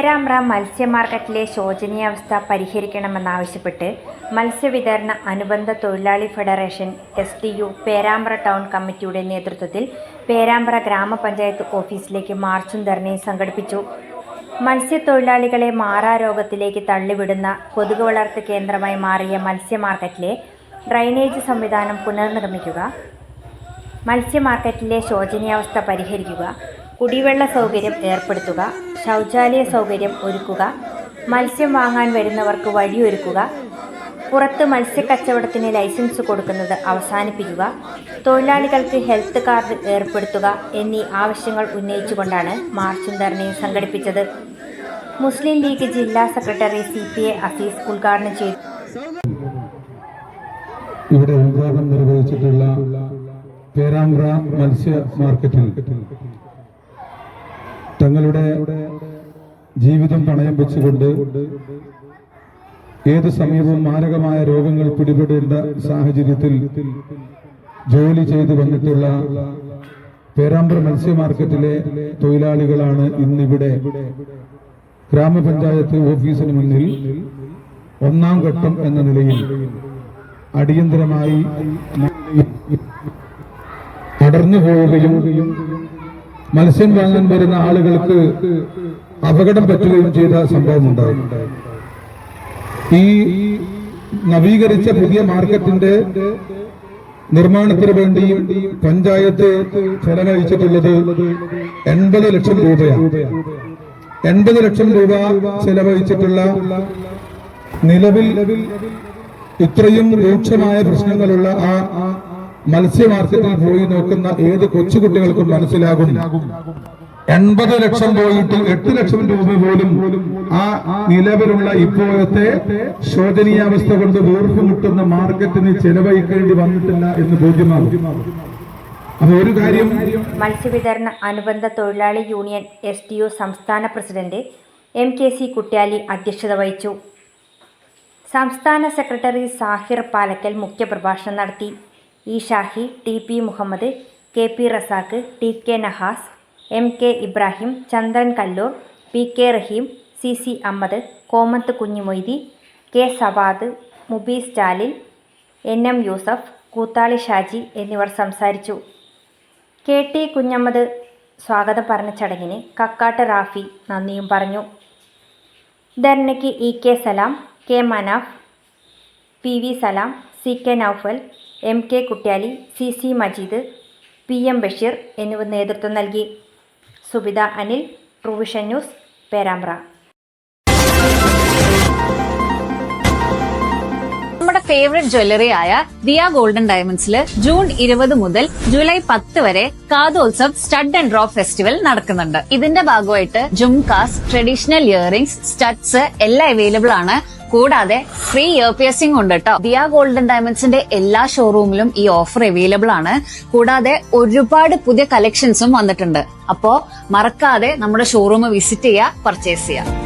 പേരാമ്പ്ര മത്സ്യ മാർക്കറ്റിലെ ശോചനീയാവസ്ഥ പരിഹരിക്കണമെന്നാവശ്യപ്പെട്ട് മത്സ്യവിതരണ അനുബന്ധ തൊഴിലാളി federation S T U Perambra town committee നേതൃത്വത്തിൽ പേരാമ്പ്ര ഗ്രാമപഞ്ചായത്ത് ഓഫീസിലേക്ക് മാർച്ചും ധർണയും സംഘടിപ്പിച്ചു. മത്സ്യത്തൊഴിലാളികളെ മാറാരോഗത്തിലേക്ക് തള്ളിവിടുന്ന കൊതുക് വളർത്ത് കേന്ദ്രമായി മാറിയ മത്സ്യ മാർക്കറ്റിലെ ഡ്രൈനേജ് സംവിധാനം പുനർനിർമ്മിക്കുക മത്സ്യ മാർക്കറ്റിലെ ശോചനീയാവസ്ഥ പരിഹരിക്കുക കുടിവെള്ള സൗകര്യം ഏർപ്പെടുത്തുക ശൗചാലയ സൗകര്യം ഒരുക്കുക മത്സ്യം വാങ്ങാൻ വരുന്നവർക്ക് വഴിയൊരുക്കുക പുറത്ത് മത്സ്യക്കച്ചവടത്തിന് ലൈസൻസ് കൊടുക്കുന്നത് അവസാനിപ്പിക്കുക തൊഴിലാളികൾക്ക് ഹെൽത്ത് കാർഡ് ഏർപ്പെടുത്തുക എന്നീ ആവശ്യങ്ങൾ ഉന്നയിച്ചുകൊണ്ടാണ് മാർച്ചും ധർണയും സംഘടിപ്പിച്ചത്. മുസ്ലിം ലീഗ് ജില്ലാ secretary C P A Azeez ഉദ്ഘാടനം ചെയ്തു. ഇവിടെ ഉദ്ഘാടനം നിർവഹിച്ചിട്ടുള്ള പേരാമ്പ്ര മത്സ്യ മാർക്കറ്റിൽ തങ്ങളുടെ ജീവിതം പണയം വെച്ചുകൊണ്ട് ഏത് സമയവും മാരകമായ രോഗങ്ങൾ പിടിപെടേണ്ട സാഹചര്യത്തിൽ ജോലി ചെയ്തു വന്നിട്ടുള്ള പേരാമ്പ്ര മത്സ്യ മാർക്കറ്റിലെ തൊഴിലാളികളാണ് ഇന്നിവിടെ ഗ്രാമപഞ്ചായത്ത് ഓഫീസിന് മുന്നിൽ ഒന്നാം ഘട്ടം എന്ന നിലയിൽ അടിയന്തരമായി അടർന്നു പോവുകയും മത്സ്യം വാങ്ങാൻ വരുന്ന ആളുകൾക്ക് അപകടം പറ്റുകയും ചെയ്ത സംഭവം ഉണ്ടായിട്ടുണ്ട് ഈ നവീകരിച്ച പുതിയ മാർക്കറ്റിന്റെ നിർമ്മാണത്തിന് വേണ്ടി പഞ്ചായത്ത് ചെലവഴിച്ചിട്ടുള്ളത് എൺപത് ലക്ഷം രൂപയാണ്. എൺപത് ലക്ഷം രൂപ ചെലവഴിച്ചിട്ടുള്ള നിലവിൽ ഇത്രയും രൂക്ഷമായ പ്രശ്നങ്ങളുള്ള ആ മത്സ്യ മാർക്കറ്റിൽ പോയി നോക്കുന്ന ഏത് കൊച്ചുകുട്ടികൾക്കും മനസ്സിലാകും. എൺപത് ലക്ഷം പോയിട്ട് എട്ട് ലക്ഷം രൂപ പോലും ആ നിലവിലുള്ള ഇപ്പോഴത്തെ ശോചനീയാവസ്ഥ കൊണ്ട് വീർപ്പുമുട്ടുന്ന മാർക്കറ്റിന് ചെലവഴിക്കേണ്ടി വന്നിട്ടില്ല എന്ന് ബോധ്യമാകും. അപ്പൊ ഒരു കാര്യം മത്സ്യവിതരണ അനുബന്ധ തൊഴിലാളി യൂണിയൻ എസ് ടി യു സംസ്ഥാന president M K C Kuttiyali അധ്യക്ഷത വഹിച്ചു. സംസ്ഥാന സെക്രട്ടറി സാഹിർ പാലക്കൽ മുഖ്യപ്രഭാഷണം നടത്തി. E Shahi T P Muhammad K P Razak T K Nahas M K Ibrahim Chandran Kallur P K Raheem C C Ahammed Komath Kunhimoythi K Savad Mubee Stalin N M Yusuf Koothali Shaji എന്നിവർ സംസാരിച്ചു. K T Kunhammad സ്വാഗതം പറഞ്ഞ ചടങ്ങിന് കക്കാട്ട് റാഫി നന്ദിയും പറഞ്ഞു. ധർണയ്ക്ക് E K Salam K Manaf P V Salam C K Noufal M K Kuttiyali C C Majeed P M Basheer എന്നിവർ നേതൃത്വം നൽകി. Subitha Anil provision news Perambra. Favourite jewellery ആയ ദിയ ഗോൾഡൻ ഡയമണ്ട്സിൽ ജൂൺ ഇരുപത് മുതൽ ജൂലൈ പത്ത് വരെ Kathotsav stud and drop festival നടക്കുന്നുണ്ട്. ഇതിന്റെ ഭാഗമായിട്ട് ജുംകാസ് ട്രഡീഷണൽ ഇയറിംഗ്സ് സ്റ്റഡ്സ് എല്ലാം അവൈലബിൾ ആണ്. കൂടാതെ ഫ്രീ ഇയർ പിയസിംഗ് ഉണ്ട് കേട്ടോ ദിയ ഗോൾഡൻ ഡയമണ്ട്സിന്റെ എല്ലാ ഷോറൂമിലും ഈ ഓഫർ അവൈലബിൾ ആണ്. കൂടാതെ ഒരുപാട് പുതിയ കളക്ഷൻസും വന്നിട്ടുണ്ട്. അപ്പോ മറക്കാതെ നമ്മുടെ ഷോറൂം വിസിറ്റ് ചെയ്യുക പർച്ചേസ് ചെയ്യുക